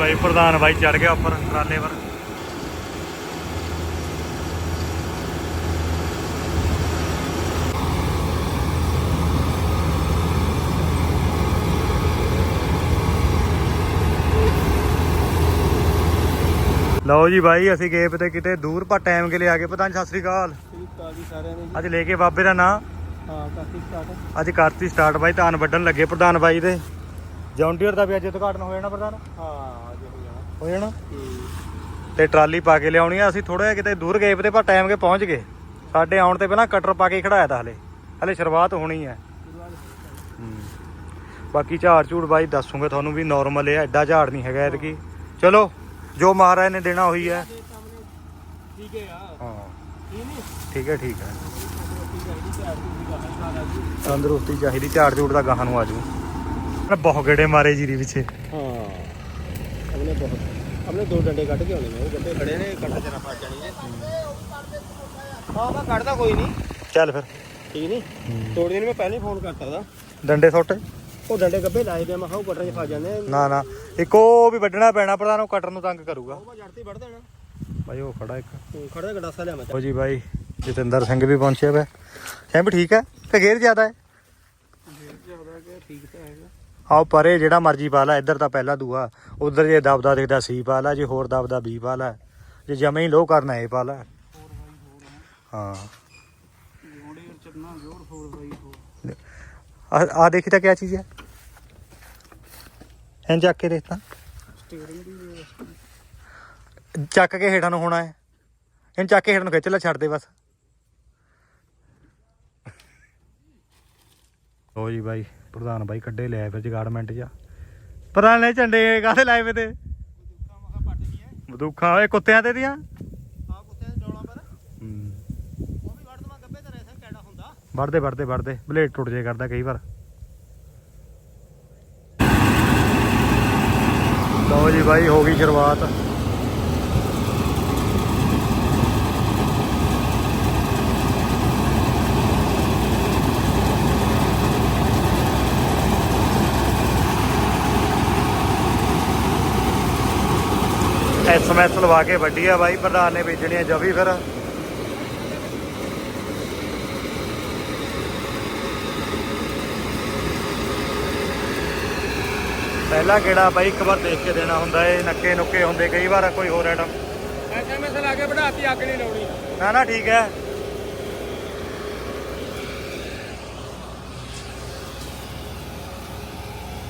ਬਾਈ ਪ੍ਰਧਾਨ ਬਾਈ ਚੜ ਗਿਆ ਉੱਪਰ ਟਰਾਲੇ ਪਰ ਲਓ ਜੀ ਬਾਈ ਅਸੀਂ ਗਏ ਪਤੇ ਕਿਤੇ ਦੂਰ ਪਰ ਟਾਈਮ ਕੇ ਲਿਆ ਕੇ ਪ੍ਰਧਾਨ ਸਤਿ ਸ੍ਰੀ ਅਕਾਲ। ਆ ਨੇ ਅੱਜ ਲੈ ਕੇ ਬਾਬੇ ਦਾ ਨਾਂ। ਹਾਂ ਕਾਫੀ ਸਟਾਰਟ ਅੱਜ ਕਰਤੀ ਸਟਾਰਟ ਬਾਈ ਧਾਨ ਵੱਢਣ ਲੱਗੇ ਪ੍ਰਧਾਨ ਬਾਈ ਦੇ। ਜੌਂਡੀਅਰ ਦਾ ਵੀ ਅੱਜ ਉਦਘਾਟਨ ਹੋ ਜਾਣਾ ਪ੍ਰਧਾਨ। ਹਾਂ। ਹੋ ਜਾਣਾ। ਤੇ ਟਰਾਲੀ ਪਾ ਕੇ ਲਿਆਉਣੀ ਆ, ਅਸੀਂ ਥੋੜਾ ਜਿਹਾ ਕਿਤੇ ਦੂਰ ਗਏ ਤੇ ਪਰ ਟਾਈਮ ਕੇ ਪਹੁੰਚ ਗਏ। ਸਾਡੇ ਆਉਣ ਤੇ ਪਹਿਲਾਂ ਕਟਰ ਪਾ ਕੇ ਖੜਾਇਆ ਤਾ ਹਲੇ। ਹਲੇ ਸ਼ੁਰੂਆਤ ਹੋਣੀ ਹੈ। ਬਾਕੀ ਝਾੜ ਝੂੜ ਬਾਈ ਦੱਸੂਗਾ ਤੁਹਾਨੂੰ ਵੀ ਨਾਰਮਲ ਹੈ ਐਡਾ ਝਾੜ ਨਹੀਂ ਹੈਗਾ ਐਤਕੀ। ਚਲੋ, ਜੋ ਮਹਾਰਾਜ ਨੇ ਦੇਣਾ ਹੋਈ ਹੈ ਠੀਕ ਹੈ। ਹਾਂ ਠੀਕ ਹੈ ਠੀਕ ਹੈ ਤੰਦਰੁਸਤੀ ਚਾਹੀਦੀ, ਝਾੜ ਝੂੜ ਦਾ ਗਾਹਾਂ ਨੂੰ ਆਜੂ। ਬਹੁਤ ਗੇੜੇ ਮਾਰੇ ਜੀਰੀ ਪਿੱਛੇ। ਹਾਂ। ਆਪਣੇ ਬਹੁਤ ਆਪਣੇ ਦੋ ਡੰਡੇ ਕੱਢ ਕੇ ਆਉਣੇ ਨੇ ਉਹ ਗੱਡੇ ਖੜੇ ਨੇ ਕੱਟ ਜਰਾ ਫਸ ਜਾਣੀ ਨੇ ਹਾਂ ਮੈਂ ਕੱਢਦਾ ਕੋਈ ਨਹੀਂ। ਚੱਲ ਫਿਰ। ਠੀਕ ਨਹੀਂ? ਤੋੜ ਦਿਨ ਮੈਂ ਪਹਿਲੇ ਫੋਨ ਕਰਤਾ ਦਾ ਡੰਡੇ ਸੁੱਟ। ਉਹ ਡੰਡੇ ਗੱਬੇ ਲਾਏ ਦੇ ਮੈਂ ਕਿਹਾ ਉਹ ਕਟਰ 'ਚ ਫਸ ਜਾਂਦੇ ਆ। ਨਾ ਨਾ। ਇੱਕ ਉਹ ਵੀ ਵੱਢਣਾ ਪੈਣਾ ਪ੍ਰਧਾਨ ਉਹ ਕਟਰ ਨੂੰ ਤੰਗ ਕਰੂਗਾ। ਉਹ ਮੈਂ ਜੜ ਤੇ ਵੜ ਦੇਣਾ। ਬਾਈ ਉਹ ਖੜਾ ਇੱਕ। ਤੂੰ ਖੜਾ ਗਡਾਸਾ ਲਿਆ ਮੈਂ ਲਓ ਜੀ ਬਾਈ ਜਤਿੰਦਰ ਸਿੰਘ ਵੀ ਪਹੁੰਚਿਆ ਵਾ ਸੈਂਪ ਠੀਕ ਹੈ? ਤੇ ਗੇਰ ਜ਼ਿਆਦਾ ਹੈ? ਜ਼ਿਆਦਾ ਕਿ ਠੀਕ ਤਾਂ ਹੈਗਾ। ਆਓ ਪਰੇ, ਜਿਹੜਾ ਮਰਜ਼ੀ ਪਾ ਲਾ, ਇੱਧਰ ਤਾਂ ਪਹਿਲਾ ਦੂਆ। ਉਧਰ ਜੇ ਦਬਦਾ ਦਿਖਦਾ ਸੀ ਪਾ ਲੈ, ਜੇ ਹੋਰ ਦਬਦਾ ਬੀ ਪਾ ਲੈ। ਜੇ ਜਮੇ ਹੀ ਲੋ ਕਰਨਾ ਇਹ ਪਾ ਲੈ। ਹਾਂ। ਆ ਆ ਦੇਖੀ ਤਾਂ ਕਿਆ ਚੀਜ਼ ਹੈ ਐਂ ਚੱਕ ਕੇ ਦੇਖਤਾ ਚੱਕ ਕੇ ਹੇਠਾਂ ਨੂੰ ਹੋਣਾ ਹੈ। ਇਹਨੂੰ ਚੱਕ ਕੇ ਹੇਠਾਂ ਨੂੰ ਖਿੱਚ ਲੈ, ਛੱਡ ਦੇ ਬਸ। ਹੋ ਜੀ ਬਾਈ। ਪ੍ਰਧਾਨ ਬਾਈ ਕੱਢੇ ਲਿਆ ਫਿਰ ਜਗਾਰਡਮੈਂਟ ਜਾ ਪ੍ਰਧਾਨ ਨੇ ਝੰਡੇ ਕਾਹਦੇ ਲਾਏ ਵੇ ਤੇ? ਬੰਦੂਖਾਂ ਓਏ ਕੁੱਤਿਆਂ ਤੇ ਦੀਆਂ? ਆ ਕੁੱਤੇ ਦੇ ਡੋਲਾ ਪਰ। ਹੂੰ। ਉਹ ਵੀ ਵੜਦਮਾ ਗੱਬੇ ਤੇ ਰੈਸਾ ਕੈੜਾ ਹੁੰਦਾ। ਵੜਦੇ ਵੜਦੇ ਵੜਦੇ ਬਲੇਡ ਟੁੱਟ ਜੇ ਕਰਦਾ ਕਈ ਵਾਰ। ਲਓ ਜੀ ਬਾਈ ਹੋ ਗਈ ਸ਼ੁਰੂਆਤ। ਐਸਐਮਐਸ ਲਵਾ ਕੇ ਵੱਡੀ ਆ ਬਾਈ ਪ੍ਰਧਾਨ ਨੇ ਵੇਚਣੀ ਆ ਜਵੀ ਫਿਰ। ਪਹਿਲਾ ਕਿਹੜਾ ਬਾਈ ਇੱਕ ਵਾਰ ਦੇਖ ਕੇ ਦੇਣਾ ਹੁੰਦਾ ਏ ਨੱਕੇ ਨੁੱਕੇ ਹੁੰਦੇ ਕਈ ਵਾਰ ਕੋਈ ਹੋਰ ਆਈਟਮ ਐਸਐਮਐਸ ਲਾ ਕੇ ਵਧਾਤੀ ਅੱਗ ਨਹੀਂ ਲਾਉਣੀ। ਨਾ ਨਾ ਠੀਕ ਹੈ।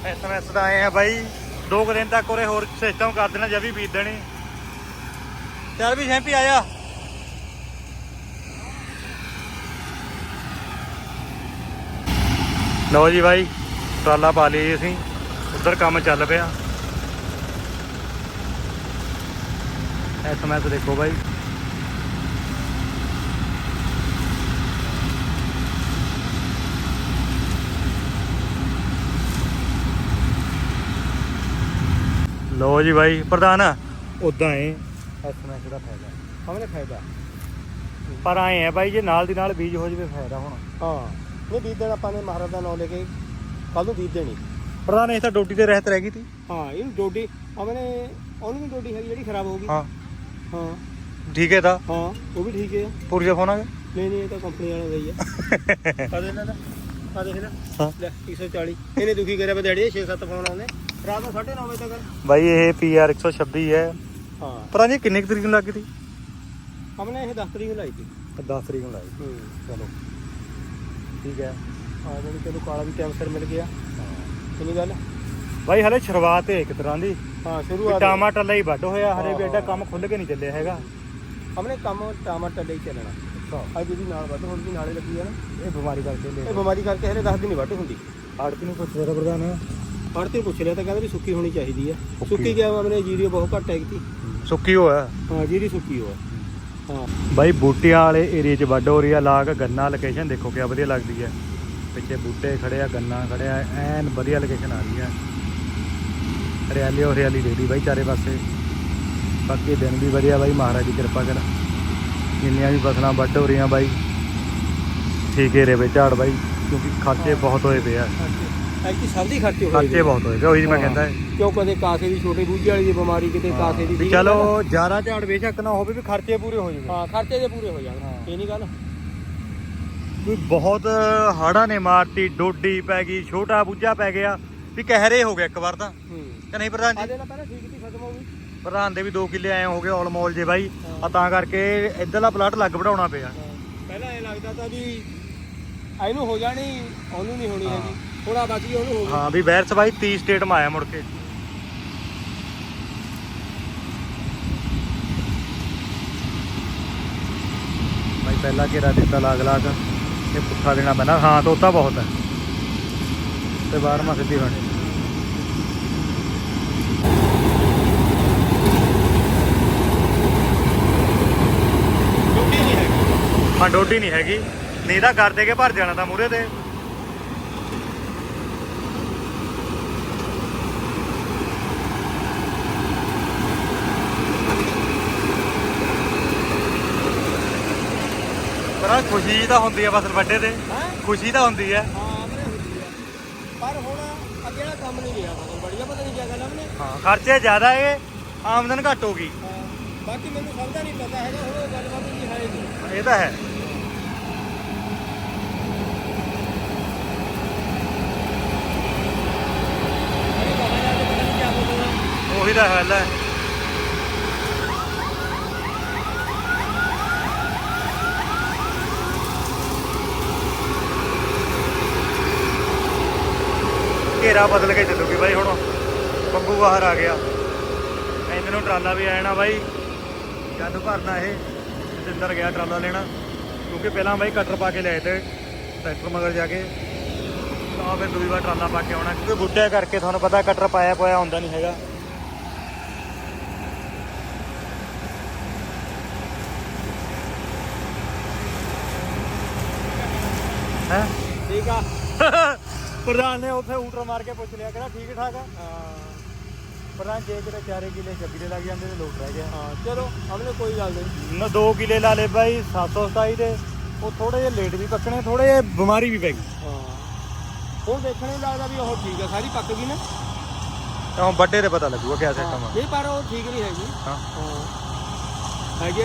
ਐਸਐਮਐਸ ਦਾ ਆਏ ਆ ਬਾਈ ਦੋ ਦਿਨ ਤੱਕ ਉਰੇ ਹੋਰ ਸਿਸਟਮ ਕਰ ਦੇਣਾ ਜਵੀ ਬੀਤ ਦੇਣੀ। ਚੱਲ ਵੀ ਸ਼ੈਂਪੀ ਆਇਆ ਲਓ ਜੀ ਬਾਈ ਟਰਾਲਾ ਪਾ ਲਈ ਅਸੀਂ। ਉਧਰ ਕੰਮ ਚੱਲ ਪਿਆ। ਐਸਐਮਐਸ ਦੇਖੋ ਬਾਈ। ਲਓ ਜੀ ਬਾਈ ਪ੍ਰਧਾਨ। ਉਦਾਂ ਏ ਐਸਐਮਐਸ ਦਾ ਫਾਇਦਾ ਹਮਨੇ ਫਾਇਦਾ ਪਰ ਆਏ ਆ ਬਾਈ ਜੇ ਨਾਲ ਦੀ ਨਾਲ ਬੀਜ ਹੋ ਜਵੇ ਫਾਇਦਾ ਹੁਣ। ਹਾਂ। ਨਹੀਂ ਬੀਜ ਦੇਣਾ ਆਪਾਂ ਨੇ ਮਹਾਰਾਜ ਦਾ ਨਾਮ ਲੈ ਕੇ ਕੱਲ ਨੂੰ ਬੀਜ ਦੇਣੀ। ਪ੍ਰਧਾਨ ਇਹ ਤਾਂ ਡੋਟੀ ਤੇ ਰਹਿਤ ਰਹਿ ਗਈ ਤੀ। ਹਾਂ ਇਹ ਡੋਡੀ ਹਮਨੇ ਉਹਨੂੰ ਵੀ ਡੋਡੀ ਹੈਗੀ ਜਿਹੜੀ ਖਰਾਬ ਹੋ ਗਈ। ਹਾਂ। ਹਾਂ। ਠੀਕ ਹੈ ਤਾਂ? ਹਾਂ ਉਹ ਵੀ ਠੀਕ ਹੈ। ਪੂਰੀ ਦਾ ਫੋਨ ਆ ਗਿਆ ਨਹੀਂ ਨਹੀਂ ਇਹ ਤਾਂ ਕੰਪਨੀ ਵਾਲਾ ਹੀ ਆ ਆ ਦੇ ਇਹਨਾਂ ਦਾ ਆ ਦੇਖ ਲੈ ਲੈ 340 ਇਹਨੇ ਦੁਖੀ ਕਰਿਆ ਬਦੜੀ 6-7 ਫੋਨ ਆਉਂਦੇ। ਰਾਤ ਨੂੰ 9:30 ਵਜੇ ਤੱਕ। ਬਾਈ ਇਹ ਪੀਆਰ 126 ਹੈ। ਹਾਂ। ਪਤਾ ਨਹੀਂ ਕਿੰਨੇ ਕੁ ਤਰੀਕ ਨੂੰ ਲੱਗੀ ਤੀ ਹਮਨੇ ਇਹ 10 ਤਰੀਕ ਨੂੰ ਲਾਈ ਸੀ। 10 ਤਰੀਕ ਨੂੰ ਲਾਈ। ਹੂੰ। ਚਲੋ। ਠੀਕ ਹੈ। ਆ ਜਿਹੜੀ ਤੈਨੂੰ ਕਾਲਾ ਵੀ ਟਾਈਮ ਸਿਰ ਮਿਲ ਗਿਆ। ਕਿੰਨੀ ਗੱਲ? ਬਾਈ ਹਲੇ ਸ਼ੁਰੂਆਤ ਹੈ ਇੱਕ ਤਰ੍ਹਾਂ ਦੀ। ਹਾਂ ਸ਼ੁਰੂਆਤ ਟਾਮਾ ਟੱਲਾ ਹੀ ਵੱਢ ਹੋਇਆ ਹਰੇ ਵੀ ਹਾਂ, ਐਡਾ ਹਾਂ। ਕੰਮ ਖੁੱਲ ਕੇ ਨਹੀਂ ਚੱਲਿਆ ਹੈਗਾ। ਹਮਨੇ ਕੰਮ ਟਮਾਟਰ ਲਈ ਚੱਲਣਾ। ਅੱਜ ਜਿਹੜੀ ਨਾਲ ਵੱਧ ਹੁਣ ਵੀ ਨਾਲੇ ਲੱਗੀ ਆ ਨਾ। ਇਹ ਬਿਮਾਰੀ ਕਰਕੇ ਇਹ ਬਿਮਾਰੀ ਕਰਕੇ ਹਲੇ 10 ਦਿਨ ਨਹੀਂ ਵੱਢ ਹੁੰਦੀ। ਆੜਤੀ ਨੂੰ ਪੁੱਛ ਰਿਹਾ ਪ੍ਰਧਾਨ। ਫੜ ਤੇ ਪੁੱਛ ਲਿਆ ਤਾਂ ਕਹਿੰਦੇ ਵੀ ਸੁੱਕੀ ਹੋਣੀ ਚਾਹੀਦੀ ਆ। ਸੁੱਕੀ। ਸੁੱਕੀ ਗਿਆ ਹਮਨੇ ਜੀਰੀ ਬਹੁਤ ਘੱਟ ਹੈਗੀ ਤੀ ਸੁੱਕੀ ਹੋਇਆ ਹਾਂ ਜੀਰੀ ਸੁੱਕੀ ਹੋਆ ਹਾਂ। ਬਾਈ ਬੂਟਿਆਂ ਵਾਲੇ ਏਰੀਆ 'ਚ ਵੱਢ ਹੋ ਰਹੀ ਆ ਲਾਗ ਗੰਨਾ ਲੋਕੇਸ਼ਨ ਦੇਖੋ ਕਿਆ ਵਧੀਆ ਲੱਗਦੀ ਹੈ ਪਿੱਛੇ ਬੂਟੇ ਖੜੇ ਆ ਗੰਨਾ ਖੜਿਆ ਐਨ ਵਧੀਆ ਲੋਕੇਸ਼ਨ ਆ ਰਹੀ ਹੈ ਹਰਿਆਲੀ ਓ ਹਰਿਆਲੀ ਦੇ ਦੀ ਬਾਈ ਚਾਰੇ ਪਾਸੇ। ਬਾਕੀ ਦਿਨ ਵੀ ਵਧੀਆ ਬਾਈ ਮਹਾਰਾਜ ਦੀ ਕਿਰਪਾ ਕਰ। ਜਿੰਨੀਆਂ ਵੀ ਫਸਲਾਂ ਵੱਢ ਹੋ ਰਹੀਆਂ ਬਾਈ ਠੀਕ ਹੈ ਰੇ ਵੇ ਝਾੜ ਬਾਈ ਕਿਉਂਕਿ ਖਰਚੇ ਬਹੁਤ ਹੋਏ ਪਏ ਆ। ਐਕੀ ਸਭ ਦੀ ਖਰਚੇ ਹੋਏ ਖਰਚੇ ਬਹੁਤ ਹੋਏ ਉਹੀ ਮੈਂ। ਕਹਿੰਦਾ। ਕਿਉਂ ਕਦੇ ਕਾਸੇ ਦੀ ਛੋਟੇ ਬੂਝੇ ਵਾਲੀ ਦੀ ਬਿਮਾਰੀ ਕਿਤੇ ਕਾਸੇ ਦੀ ਵੀ ਚਲੋ ਜ਼ਿਆਦਾ ਝਾੜ ਬੇਸ਼ੱਕ ਨਾ ਹੋਵੇ ਵੀ ਖਰਚੇ ਪੂਰੇ ਹੋ ਜਾਵੇ। ਨਾ? ਹਾਂ ਖਰਚੇ ਦੇ ਪੂਰੇ ਹੋ ਜਾਣ ਹਾਂ। ਇਹ ਨਹੀਂ ਗੱਲ। ਵੀ ਬਹੁਤ ਹਾੜਾਂ ਨੇ ਮਾਰਤੀ ਡੋਡੀ ਪੈ ਗਈ ਛੋਟਾ ਬੁੱਝਾ ਪੈ ਗਿਆ। ਵੀ ਕਹਿਰੇ ਹੋ ਗਿਆ ਇੱਕ ਵਾਰ ਤਾਂ। ਹੂੰ। ਕਿ ਨਹੀਂ ਪ੍ਰਧਾਨ ਜੀ? ਆਦੇ ਨਾਲ ਪਹਿਲਾਂ ਠੀਕ ਸੀ ਖਤਮ ਹੋ ਗਈ। ਪ੍ਰਧਾਨ ਦੇ ਵੀ 2 ਕਿੱਲੇ ਆਏ ਹੋ ਗਏ ਆਲਮੋਲ ਜੇ ਬਾਈ। ਹਾਂ। ਆ ਤਾਂ ਕਰਕੇ ਇੱਧਰਲਾ ਪਲਾਟ ਲੱਗ ਵੜਾਉਣਾ ਪਿਆ। ਪਹਿਲਾਂ ਇਹ ਲੱਗਦਾ ਤਾਂ ਵੀ ਇਹਨੂੰ ਹੋ ਜਾਣੀ ਉਹਨੂੰ ਨਹੀਂ ਹੋਣੀ ਹੈਗੀ। ਥੋੜਾ ਬਾਕੀ ਉਹਨੂੰ ਹੋ ਗਈ ਹਾਂ ਵੀ ਬੈਰਸ ਬਾਈ 30 ਸਟੇਟ ਮਾ ਆਇਆ ਮੁੜ ਕੇ। ਬਾਈ ਪਹਿਲਾ ਘੇਰਾ ਦਿੱਤਾ ਲਾਗ ਲਾਗ ਇਹ ਪੁੱਠਾ ਦੇਣਾ ਪੈਣਾ ਹਾਂ ਤੋਤਾ ਬਹੁਤ ਹੈ। ਤੇ ਬਾਰਮਾ ਸਿੱਧੀ ਹੋਣੀ ਹਾਂ ਡੋਡੀ ਨਹੀਂ ਹੈਗੀ। ਨਹੀਂ ਤਾਂ ਕਰ ਦੇ ਕੇ ਭਰ ਜਾਣਾ ਤਾਂ ਮੂਰੇ ਤੇ। ਪਰ ਖੁਸ਼ੀ ਤਾਂ ਹੁੰਦੀ ਆ ਫਸਲ ਵੱਡੇ ਤੇ। ਹੈ? ਖੁਸ਼ੀ ਤਾਂ ਹੁੰਦੀ ਹਾਂ ਆ। ਪਰ ਹੁਣ ਅੱਗੇ ਵਾਲਾ ਕੰਮ ਨਹੀਂ ਰਿਹਾ ਮਤਲਬ ਬੜੀਆ ਪਤਾ ਨਹੀਂ ਕੀ ਗੱਲ ਆਪਣੇ ਹਾਂ ਖਰਚੇ ਜ਼ਿਆਦਾ ਹੈ ਆਮਦਨ ਘੱਟ ਹੋ ਗਈ। ਹਾਂ, ਬਾਕੀ ਮੈਨੂੰ ਸਮਝਦਾ ਨਹੀਂ ਪਤਾ ਹੈਗਾ ਹੁਣ ਉਹ ਗੱਲਬਾਤ ਨਹੀਂ ਹੈ ਨਹੀਂ। ਇਹ ਤਾਂ ਹੈ। ਇਹ ਪਤਾ ਜਾ ਕੇ ਪਤਾ ਨਹੀਂ ਕੀ ਬੋਲਣਾ ਉਹੀ ਤਾਂ ਹੈ ਘੇਰਾ ਬਦਲ ਕੇ ਚੱਲੂਗੀ ਬਾਈ ਹੁਣ? ਬੰਬੂ ਬਾਹਰ ਆ ਗਿਆ। ਇਹਨਾਂ ਨੂੰ ਟਰਾਲਾ ਵੀ ਆਇਆ ਨਾ ਬਾਈ। ਜਦ ਭਰਨਾ ਇਹ ਜਿੰਦਰ ਗਿਆ ਟਰਾਲਾ ਲੈਣਾ। ਕਿਉਂਕਿ ਪਹਿਲਾਂ ਬਾਈ ਕਟਰ ਪਾ ਕੇ ਲਿਆਏ ਤੇ ਟਰੈਕਟਰ ਮਗਰ ਜਾ ਕੇ। ਤਾਂ ਫਿਰ ਦੂਜੀ ਵਾਰ ਟਰਾਲਾ ਪਾ ਕੇ ਆਉਣਾ। ਕਿਉਂਕਿ ਬੁੱਢੇ ਕਰਕੇ ਤੁਹਾਨੂੰ ਪਤਾ ਕਟਰ ਪਾਇਆ ਪੋਇਆ ਹੁੰਦਾ ਨਹੀਂ ਹੈਗਾ। ਹੈ? ਠੀਕ ਆ। ਪ੍ਰਧਾਨ ਨੇ ਉੱਥੇ ਊਟਰ ਮਾਰ ਕੇ ਪੁੱਛ ਲਿਆ ਕਹਿੰਦਾ ਠੀਕ ਠਾਕ ਆ? ਹਾਂ। ਪ੍ਰਧਾਨ ਜੇ ਕਿਤੇ 4 ਕਿਲੇ 26 ਦੇ ਲੱਗ ਜਾਂਦੇ ਤੇ ਲੋਟ ਰਹਿ ਗਿਆ। ਹਾਂ ਚਲੋ ਆਪਣੇ ਕੋਈ ਗੱਲ ਨਹੀਂ। ਨਾ 2 ਕਿਲੇ ਲਾ ਲੇ ਬਾਈ 727 ਦੇ। ਉਹ ਥੋੜੇ ਜਿਹੇ ਲੇਟ ਵੀ ਪੱਕਣੇ ਥੋੜੇ ਜਿਹੇ ਬਿਮਾਰੀ ਵੀ ਪੈ ਗਈ। ਹਾਂ। ਹੁਣ ਦੇਖਣ ਲੱਗਦਾ ਵੀ ਉਹ ਠੀਕ ਆ ਸਾਰੀ ਪੱਕ ਗਈ ਨਾ? ਤਾਂ ਵੱਡੇ ਤੇ ਪਤਾ ਲੱਗੂਗਾ ਕਿਆ ਸਿਸਟਮ ਆ ਨਹੀਂ ਪਰ ਉਹ ਠੀਕ ਨਹੀਂ ਹੈਗੀ। ਹਾਂ। ਹਾਂ। ਹੈਗੀ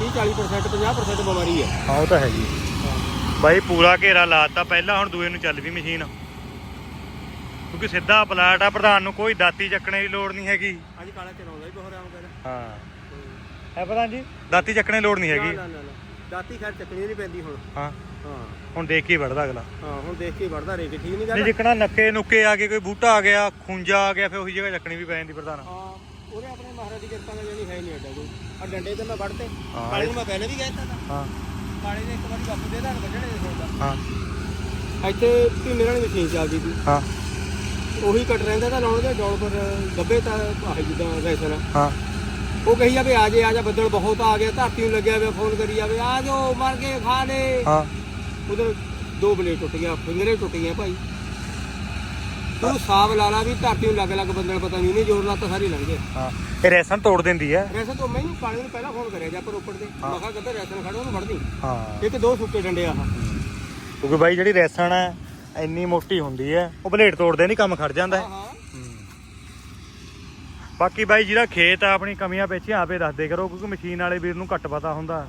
30 40% 50% ਬਿਮਾਰੀ ਹੈ ਹਾਂ ਉਹ ਤਾਂ ਹੈਗੀ। ਬਾਈ ਪੂਰਾ ਘੇਰਾ ਲਾਤਾ ਪਹਿਲਾਂ ਹੁਣ ਦੂਏ ਨੂੰ ਚੱਲ ਵੀ ਮਸ਼ੀਨ। ਕਿਉਂਕਿ ਸਿੱਧਾ ਪਲਾਟ ਆ ਪ੍ਰਧਾਨ ਨੂੰ ਕੋਈ ਦਾਤੀ ਚੱਕਣੇ ਦੀ ਲੋੜ ਨਹੀਂ ਹੈਗੀ। ਅੱਜ ਕਾਲਾ ਚਲਾਉਂਦਾ ਹੀ ਬਹੁਤ ਆਰਾਮ ਕਰ। ਹਾਂ। ਹੈ ਪ੍ਰਧਾਨ ਜੀ? ਦਾਤੀ ਚੱਕਣੇ ਦੀ ਲੋੜ ਨਹੀਂ ਹੈਗੀ। ਨਾ ਨਾ ਦਾਤੀ ਖੈਰ ਚੱਕਣੀ ਨਹੀਂ ਪੈਂਦੀ ਹੁਣ। ਹਾਂ। ਹਾਂ। ਹੁਣ ਦੇਖ ਕੇ ਵੜਦਾ ਅਗਲਾ। ਹਾਂ ਹੁਣ ਦੇਖ ਕੇ ਵੜਦਾ ਰੇਟ ਠੀਕ ਨਹੀਂ ਨਹੀਂ ਗੱਲ ਜਿੱਕਣਾ ਨੱਕੇ ਨੁੱਕੇ ਆ ਗਏ ਕੋਈ ਬੂਟਾ ਆ ਗਿਆ ਖੁੰਜਾ ਆ ਗਿਆ ਫਿਰ ਉਹੀ ਜਗ੍ਹਾ ਚੱਕਣੀ ਵੀ ਪੈ ਜਾਂਦੀ ਪ੍ਰਧਾਨ। ਹਾਂ ਉਹਨੇ ਆਪਣੇ ਮਹਾਰਾਜ ਦੀ ਕਿਰਪਾ ਨਾਲ ਜਿਹੜੀ ਹੈ ਨਹੀਂ ਐਡਾ ਕੋਈ। ਆ ਡੰਡੇ ਤੇ ਮੈਂ ਵੜਤੇ ਕਾਲੇ ਨੂੰ ਮੈਂ ਪਹਿਲੇ ਵੀ ਕਹਿਤਾ ਤਾ। ਹਾਂ। ਕਾਲੇ ਨੇ ਇੱਕ ਵਾਰੀ ਬਾਪੂ ਦੇ ਧਾਨ ਵੱਢਣੇ ਦੇ ਸੋਚਦਾ ਹਾਂ। ਇੱਥੇ ਭੀਮੇ ਵਾਲੀ ਮਸ਼ੀਨ ਚੱਲਦੀ ਸੀ। ਹਾਂ। ਉਹੀ ਕੱਟ ਰਹਿੰਦਾ ਤਾਂ ਲਾਉਣ ਦੇ ਡੋਲ ਪਰ ਗੱਬੇ ਤਾਂ ਆਹ ਜਿੱਦਾਂ ਵੈਸਨ ਹਾਂ। ਉਹ ਕਹੀ ਜਾਵੇ ਆ ਜੇ ਆ ਜਾ ਬੱਦਲ ਬਹੁਤ ਆ ਗਿਆ ਧਰਤੀ ਨੂੰ ਲੱਗਿਆ ਹੋਇਆ ਫੋਨ ਕਰੀ ਜਾਵੇ ਆ ਜਾਓ ਮਰ ਕੇ ਖਾ ਲੈ। ਹਾਂ। ਉਧਰ ਦੋ ਬਲੇ ਟੁੱਟ ਗਿਆ ਫਿੰਗਰੇ ਟੁੱਟ ਗਏ ਭਾਈ। ਤੂੰ ਸਾਬ ਲਾ ਲਾ ਵੀ ਧਰਤੀ ਨੂੰ ਲੱਗ ਲੱਗ ਬੰਦਲ ਪਤਾ ਨਹੀਂ ਉਹਨੇ ਜ਼ੋਰ ਲਾਤਾ ਸਾਰੀ ਲੰਘ ਗਏ ਹਾਂ ਇਹ ਰੈਸਨ ਤੋੜ ਦਿੰਦੀ ਹੈ। ਵੈਸੇ ਤਾਂ ਮੈਨੂੰ ਕਾਲੇ ਨੂੰ ਪਹਿਲਾਂ ਫੋਨ ਕਰਿਆ ਜਾਂ ਪਰ ਉੱਪਰ ਦੇ। ਮੈਂ ਕਿਹਾ ਗੱਬੇ ਰੈਸਨ ਖੜਾ ਉਹਨੂੰ ਫੜਦੀ। ਹਾਂ। ਇੱਕ ਦੋ ਸੁੱਕੇ ਡੰਡੇ ਆਹ। ਕਿਉਂਕਿ ਬਾਈ ਜਿਹੜੀ ਰੈਸਨ ਹੈ ਇੰਨੀ ਮੋਟੀ ਹੁੰਦੀ ਹੈ ਉਹ ਬਲੇਡ ਤੋੜਦੇ ਨਹੀਂ ਕੰਮ ਖੜ ਜਾਂਦਾ ਹਾਂ। ਬਾਕੀ ਬਾਈ ਜਿਹੜਾ ਖੇਤ ਆ ਆਪਣੀ ਕਮੀਆਂ ਪੇਚੀਆਂ ਆਪੇ ਦੱਸਦੇ ਕਰੋ ਕਿਉਂਕਿ ਮਸ਼ੀਨ ਵਾਲੇ ਵੀਰ ਨੂੰ ਘੱਟ ਪਤਾ ਹੁੰਦਾ।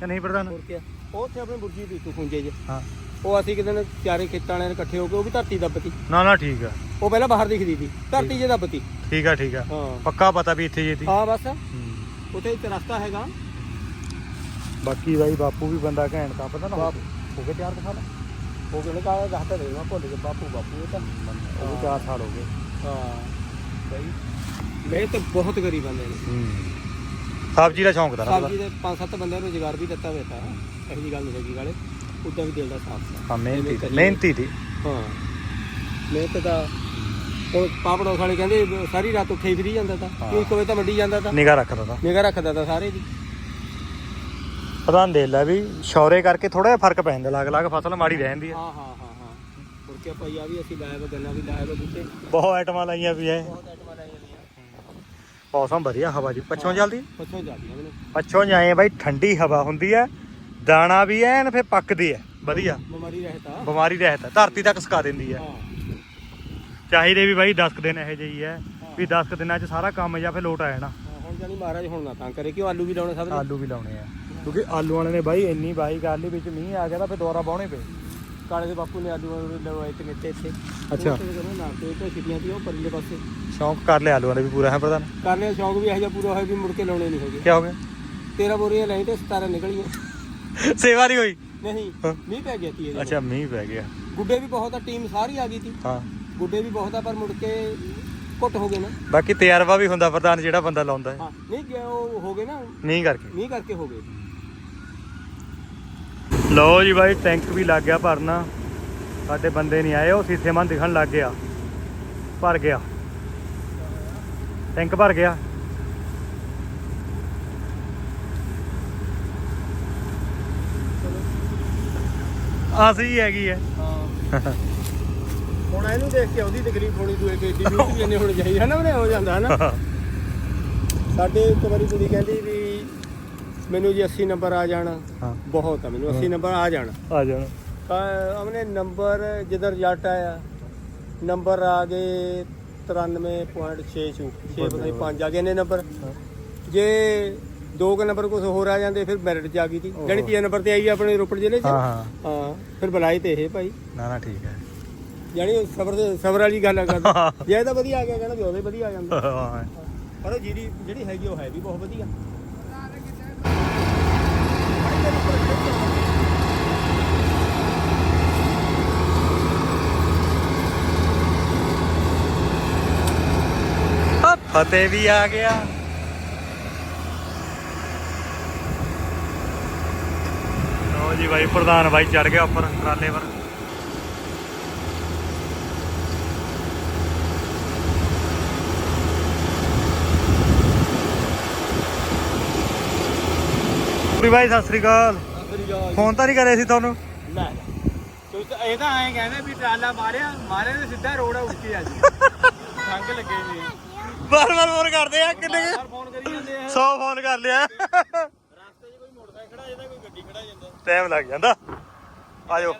ਕਿ ਨਹੀਂ ਪ੍ਰਧਾਨ? ਹੋਰ ਕੀ ਉੱਥੇ ਆਪਣੀ ਬੁਰਜੀ ਦੀ ਤੂੰ ਖੁੰਜੇ 'ਚ ਹਾਂ। ਉਹ ਅਸੀਂ ਕਿਤੇ ਨੇ ਚਾਰੇ ਖੇਤਾਂ ਵਾਲਿਆਂ ਨੇ ਇਕੱਠੇ ਹੋ ਕੇ ਉਹ ਵੀ ਧਰਤੀ ਦੱਬਤੀ। ਨਾ ਨਾ ਠੀਕ ਆ। ਉਹ ਪਹਿਲਾਂ ਬਾਹਰ ਦਿਖਦੀ ਸੀ। ਧਰਤੀ 'ਚ ਦੱਬਤੀ। ਠੀਕ ਆ ਠੀਕ ਆ। ਹਾਂ। ਪੱਕਾ ਪਤਾ ਵੀ ਇੱਥੇ ਜੇ ਹਾਂ ਬਸ। ਉੱਥੇ ਇੱਕ ਰਸਤਾ ਹੈਗਾ। ਬਾਕੀ ਬਾਈ ਬਾਪੂ ਵੀ ਬੰਦਾ ਘੈਂਟ ਤਾਂ ਪਤਾ ਨਾ ਬਾਪੂ। ਹੋ ਗਏ ਤਿਆਰ ਦਿਖਾ ਲੈ ਉਹ ਕਹਿੰਦੇ ਕਾ ਦੱਸਦਾ ਦੇ ਮੈਂ ਭੁੱਲ ਗਿਆ ਬਾਪੂ ਬਾਪੂ ਇਹ ਤਾਂ ਉਹ ਵੀ 4 ਸਾਲ ਹੋ ਗਏ। ਹਾਂ। ਬਈ ਮੈਂ ਤਾਂ ਬਹੁਤ ਗਰੀਬ ਬੰਦੇ ਨੇ। ਹੂੰ। ਸਬਜ਼ੀ ਦਾ ਸ਼ੌਂਕ ਦਾ ਨਾ ਸਬਜ਼ੀ ਦੇ ਪੰਜ ਸੱਤ ਬੰਦਿਆਂ ਨੂੰ ਰੁਜ਼ਗਾਰ ਵੀ ਦਿੱਤਾ ਹੋਇਆ ਤਾਂ। ਇਹੋ ਜੀ ਗੱਲ ਨਹੀਂ ਹੈਗੀ ਗਾਲੇ। ਉਦਾਂ ਵੀ ਦਿਲ ਦਾ ਸਾਫ਼ ਸੀ ਹਾਂ ਮਿਹਨਤੀ ਕਰੀਏ। ਮਿਹਨਤੀ ਦੀ। ਹਾਂ। ਮਿਹਨਤ ਦਾ ਉਹ ਪਾਪੜੋ ਖਾਲੇ ਕਹਿੰਦੇ ਸਾਰੀ ਰਾਤ ਉੱਠੇ ਹੀ ਫਿਰੀ ਜਾਂਦਾ ਤਾਂ। ਹਾਂ। ਕਿਉਂ ਕੋਵੇ ਤਾਂ ਵੱਡੀ ਜਾਂਦਾ ਤਾਂ। ਨਿਗਾ ਰੱਖਦਾ ਤਾਂ। ਨਿਗਾ ਰੱਖਦਾ ਤਾਂ ਸਾਰੇ ਦੀ ਪ੍ਰਧਾਨ ਦੇ ਲੈ ਵੀ ਸ਼ੌਰੇ ਕਰਕੇ ਥੋੜਾ ਜਿਹਾ ਫ਼ਰਕ ਪੈ ਜਾਂਦਾ ਲੱਗ ਲੱਗ ਫਸਲ ਮਾੜੀ ਰਹਿੰਦੀ ਹੈ। ਹਾਂ ਹਾਂ ਹਾਂ ਹਾਂ। ਮੁੜ ਕੇ ਭਾਈ ਆ ਵੀ ਅਸੀਂ ਲਾਇਆ ਵਾ ਗੰਨਾ ਵੀ ਲਾਇਆ ਵਾ ਬੂਟੇ। ਬਹੁਤ ਆਈਟਮਾਂ ਲਾਈਆਂ ਵੀ ਐ। ਬਹੁਤ ਆਈਟਮਾਂ ਲਾਈਆਂ ਹੋਈਆਂ ਮੌਸਮ ਵਧੀਆ ਹਵਾ ਜੀ। ਪੱਛੋਂ ਚੱਲਦੀ? ਪੱਛੋਂ ਜਾਂਦੀਆਂ ਮੈਨੂੰ। ਪੱਛੋਂ ਜਾਏ ਬਾਈ ਠੰਡੀ ਹਵਾ ਹੁੰਦੀ ਐ। ਦਾਣਾ ਵੀ ਐਨ ਫੇ ਪੱਕਦੇ ਐ। ਵਧੀਆ। ਬਿਮਾਰੀ ਰਹਿਤਾ ਬਿਮਾਰੀ ਰਹਿਤ ਹੈ ਧਰਤੀ ਤੱਕ ਸਕਾ ਦਿੰਦੀ ਐ। ਚਾਹੀਦੇ ਵੀ ਬਾਈ 10 ਕੁ ਦਿਨ ਇਹੋ ਜਿਹੀ ਹੈ। ਵੀ 10 ਕੁ ਦਿਨਾਂ 'ਚ ਸਾਰਾ ਕੰਮ ਜਾਂ ਫਿਰ ਲੋਟ ਆ ਜਾਣਾ। ਹੁਣ ਜਾਨੀ ਮਹਾਰਾਜ ਹੁਣ ਨਾ ਤਾਂ ਕਰੇ ਕਿ ਉਹ ਆਲੂ ਵੀ ਲਾਉਣੇ ਸਭ ਨੇ ਆਲੂ ਵੀ ਲਾਉਣੇ ਆ ਕਿਉਂਕਿ ਆਲੂ ਵਾਲੇ ਨੇ ਬਾਈ ਇੰਨੀ ਬਾਈ ਕਰ ਲਈ ਵਿੱਚ ਮੀਂਹ ਆ ਗਿਆ ਤਾਂ ਫਿਰ ਦੁਬਾਰਾ ਬਾਉਣੇ ਪਏ। ਕਾਲੇ ਦੇ ਬਾਪੂ ਨੇ ਆਲੂ ਲਵਾਏ ਤੇ ਮਿੱਟੇ ਇੱਥੇ। ਅੱਛਾ। ਨਾ ਤੇ ਤੇ ਛਿੱਟੀਆਂ ਸੀ ਉਹ ਪਰਲੇ ਪਾਸੇ। ਸ਼ੌਂਕ ਕਰ ਲਿਆ ਆਲੂਆਂ ਦਾ ਵੀ ਪੂਰਾ ਹੈ ਪ੍ਰਧਾਨ? ਕਰਨੇ ਸ਼ੌਂਕ ਵੀ ਇਹੋ ਜਿਹਾ ਪੂਰਾ ਹੋਇਆ ਵੀ ਮੁੜ ਕੇ ਲਾਉਣੇ ਨਹੀਂ ਹੈਗੇ। ਕੀ ਹੋ ਗਿਆ? 13 ਬੋਰੀਆਂ ਲਈ ਤੇ 17 ਨਿਕਲੀਆਂ। ਸੇਵਾ ਨਹੀਂ ਹੋਈ? ਨਹੀਂ ਹਾਂ। ਮੀਂਹ ਪੈ ਗਿਆ ਇਹਦੇ ਅੱਛਾ ਮੀਂਹ ਪੈ ਗਿਆ। ਗੁੱਡੇ ਵੀ ਬਹੁਤ ਆ ਟੀਮ ਸਾਰੀ ਆ ਗਈ ਤੀ ਹਾਂ। ਗੁੱਡੇ ਵੀ ਬਹੁਤ ਆ ਪਰ ਮੁੜ ਕੇ ਘੁੱਟ ਹੋ ਗਏ ਨਾ। ਬਾਕੀ ਤਜਰਬਾ ਵੀ ਹੁੰਦਾ ਪ੍ਰਧਾਨ ਜਿਹੜਾ ਬੰਦਾ ਲਾਉਂਦਾ ਹੈ। ਹਾਂ ਨਹੀਂ ਗਿਆ ਉਹ ਹੋ ਗਏ ਨਾ ਮੀਂਹ ਕਰਕੇ। ਮੀਂਹ ਕਰਕੇ ਹੋ ਗਏ। ਲਓ ਜੀ ਬਾਈ ਟੈਂਕ ਵੀ ਲੱਗ ਗਿਆ ਭਰਨਾ। ਸਾਡੇ ਬੰਦੇ ਨਹੀਂ ਆਏ ਉਹ ਸੀਸੇ ਮਨ ਦਿਖਣ ਲੱਗ ਗਿਆ। ਭਰ ਗਿਆ। ਟੈਂਕ ਭਰ ਗਿਆ। ਆਸੀ ਹੈਗੀ ਹੈ। ਹਾਂ। ਹੁਣ ਇਹਨੂੰ ਦੇਖ ਕੇ ਉਹਦੀ ਤਕਲੀਫ ਹੋਣੀ ਦੂਏ ਕੇ ਮਿਹਨਤ ਵੀ ਇੰਨੇ ਹੋਣੀ ਚਾਹੀਦੀ ਹੈ ਨਾ ਉਹਨੇ ਹੋ ਜਾਂਦਾ ਹੈ ਨਾ। ਸਾਡੇ ਇੱਕ ਵਾਰੀ ਕੁੜੀ ਕਹਿੰਦੀ ਵੀ ਮੈਨੂੰ ਜੀ 80 ਨੰਬਰ ਆ ਜਾਣਾ। ਬਹੁਤ ਆ ਮੈਨੂੰ 80 ਨੰਬਰ ਆ ਜਾਣਾ। ਆ ਜਾਣਾ। ਤਾਂ ਉਹਨੇ ਨੰਬਰ ਜਦੋਂ ਰਿਜ਼ਲਟ ਆਇਆ ਨੰਬਰ ਆ ਗਏ 93.6 ਚੋਂ 6 ਪਤਾ ਨਹੀਂ 5 ਆ ਗਏ ਨੇ ਨੰਬਰ। ਜੇ ਦੋ ਕੁ ਨੰਬਰ ਕੁਝ ਹੋਰ ਆ ਜਾਂਦੇ ਫਿਰ ਮੈਰਿਟ ਚ ਆ ਗਈ ਸੀ ਜਿਹੜੀ ਤੀਏ ਨੰਬਰ ਤੇ ਆਈ ਆਪਣੇ ਰੋਪੜ ਜ਼ਿਲ੍ਹੇ ਚ। ਹਾਂ ਹਾਂ। ਹਾਂ ਫਿਰ ਬੁਲਾਈ ਤੇ ਇਹ ਭਾਈ। ਨਾ ਨਾ ਠੀਕ ਹੈ। ਜਾਨੀ ਸਬਰ ਦੇ ਸਬਰ ਵਾਲੀ ਗੱਲ ਕਰਦਾ ਜੇ ਇਹਦਾ ਵਧੀਆ ਆ ਗਿਆ ਕਹਿੰਦਾ ਵੀ ਉਹਦੇ ਵਧੀਆ ਆ ਜਾਂਦਾ। ਹਾਂ ਪਰ ਉਹ ਜਿਹੜੀ ਜਿਹੜੀ ਹੈਗੀ ਉਹ ਹੈ ਵੀ ਬਹੁਤ ਵਧੀਆ। ਫਤਿਹ ਵੀ ਆ ਗਿਆ। ਜੀ ਬਾਈ ਪ੍ਰਧਾਨ ਬਾਈ ਚੜ ਗਿਆ ਉੱਪਰ ਟਰਾਲੇ ਪਰ ਪੂਰੀ ਬਾਈ ਸਤਿ ਸ੍ਰੀ ਅਕਾਲ। ਫੋਨ ਤਾਂ ਨਹੀਂ ਕਰੇ ਸੀ ਤੁਹਾਨੂੰ? ਲੈ ਇਹ ਤਾਂ ਐਂ ਕਹਿੰਦੇ ਵੀ ਟਰਾਲਾ ਮਾਰਿਆ ਮਾਰੇ ਤੇ ਸਿੱਧਾ ਰੋਡ ਉੱਤੇ ਆ ਜੀ। ਸੰਗ ਲੱਗੇ ਨੇ ਬਾਰ ਬਾਰ ਫੋਨ ਕਰਦੇ ਆ ਕਿੰਨੇ ਫੋਨ ਕਰੀ ਜਾਂਦੇ ਆ। 100 ਫੋਨ ਕਰ ਲਿਆ ਰਸਤੇ 'ਚ ਕੋਈ ਮੋਟਰਸਾਈਕਲ ਖੜਾ ਜਾਂਦਾ ਕੋਈ ਗੱਡੀ ਖੜਾ ਜਾਂਦਾ ਟਾਈਮ ਲੱਗ ਜਾਂਦਾ। ਆਜੋ।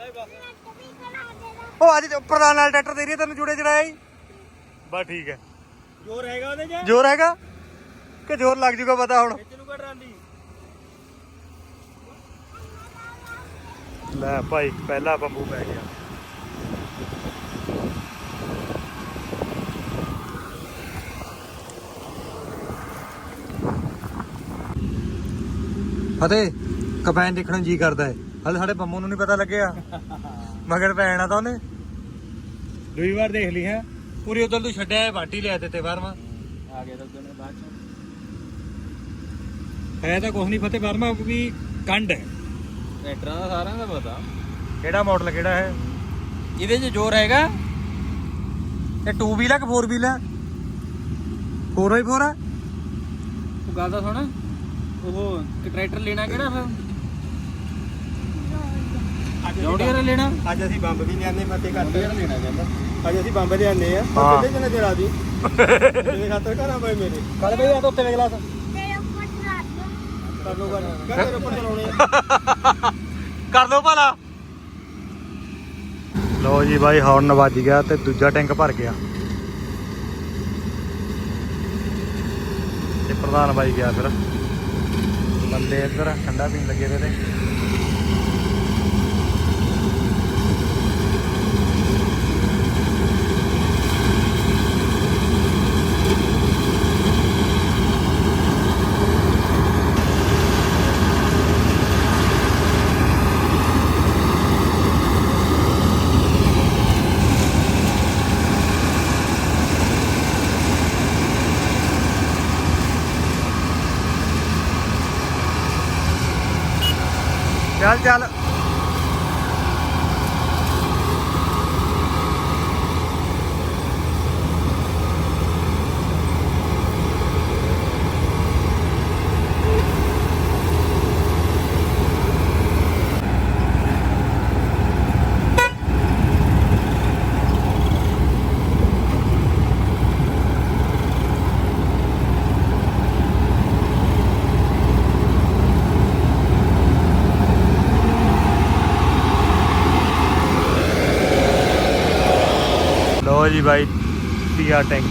ਉਹ ਅੱਜ ਪ੍ਰਧਾਨ ਨਾਲ ਟਰੈਕਟਰ ਦੇ ਰਹੀ ਤੈਨੂੰ ਜੁੜੇ ਚੜਾਇਆ ਹੀ ਬਸ ਠੀਕ ਹੈ। ਜੋਰ ਹੈਗਾ ਉਹਦੇ 'ਚ? ਜ਼ੋਰ ਹੈਗਾ? ਕਿ ਜ਼ੋਰ ਲੱਗ ਜੂਗਾ ਪਤਾ ਹੁਣ? ਖਿੱਚ ਲੂਗਾ ਟਰਾਲੀ ਲੈ ਭਾਈ ਪਹਿਲਾ ਬੰਬੂ ਪੈ ਗਿਆ। ਫਤਿਹ। ਕਪੈਨ ਦੇਖਣ ਨੂੰ ਜੀ ਕਰਦਾ ਹੈ। ਹਲੇ ਸਾਡੇ ਬੰਮੂ ਨੂੰ ਨਹੀਂ ਪਤਾ ਲੱਗਿਆ। ਮਗਰ ਪੈਣਾ ਤਾਂ ਉਹਨੇ। ਦੂਈ ਵਾਰ ਦੇਖ ਲਈ ਹੈ। ਪੂਰੀ ਉਧਰ ਤੂੰ ਛੱਡਿਆ ਹੈ ਬਾਟੀ ਲਿਆ ਦਿੱਤੇ ਵਰਮਾ। ਆ ਗਿਆ ਤਾਂ ਉਹਨੇ ਬਾਅਦ 'ਚ। ਹੈ ਤਾਂ ਕੁਝ ਨਹੀਂ ਫਤਿਹ ਵਰਮਾ ਵੀ ਕੰਡ ਹੈ। ਟਰੈਕਟਰਾਂ ਦਾ ਸਾਰਿਆਂ ਦਾ ਪਤਾ। ਕਿਹੜਾ ਮਾਡਲ ਕਿਹੜਾ ਹੈ? ਇਹਦੇ 'ਚ ਜ਼ੋਰ ਹੈਗਾ। ਇਹ 2 ਵੀਲ ਹੈ ਕਿ 4 ਵੀਲ ਹੈ? 4x4 ਹੈ? ਉਹ ਗੱਲ ਤਾਂ ਸੁਣ। ਉਹ ਟਰੈਕਟਰ ਲੈਣਾ ਕਿਹੜਾ ਫਿਰ? ਜੌਂਡੀਅਰ ਲੈਣਾ? ਅੱਜ ਅਸੀਂ ਬੰਬ ਵੀ ਲਿਆਨੇ ਫਤਿਹ ਘੱਟ ਲੈਣਾ ਕਹਿੰਦਾ ਅੱਜ ਅਸੀਂ ਬੰਬ ਲਿਆਨੇ ਆ। ਹਾਂ। ਕਿੰਨੇ ਜਣੇ ਚਲਾ ਦੀ ਮੇਰੇ ਖਾਤਰ ਘਰਾਂ ਪਏ ਮੇਰੇ। ਕੱਲ ਬਈ ਆ ਤਾਂ ਉੱਤੇ ਵੇਖ ਲਾ। ਕਰ ਲੋ ਕਰ ਕਹਿੰਦੇ ਉੱਪਰ ਚਲਾਉਣੇ ਆ। ਕਰ ਲਓ ਭਲਾ। ਲੋ ਜੀ ਬਾਈ ਹੌਰਨ ਵੱਜ ਗਿਆ ਤੇ ਦੂਜਾ ਟੈਂਕ ਭਰ ਗਿਆ। ਤੇ ਪ੍ਰਧਾਨ ਬਾਈ ਗਿਆ ਫਿਰ। ਬੰਦੇ ਇੱਧਰ ਠੰਡਾ ਪੀਣ ਲੱਗੇ ਵੇ ਤੇ। ਚੱਲ ਚੱਲ ਲੋ ਜੀ ਬਾਈ ਤੀਆ ਟੈਂਕ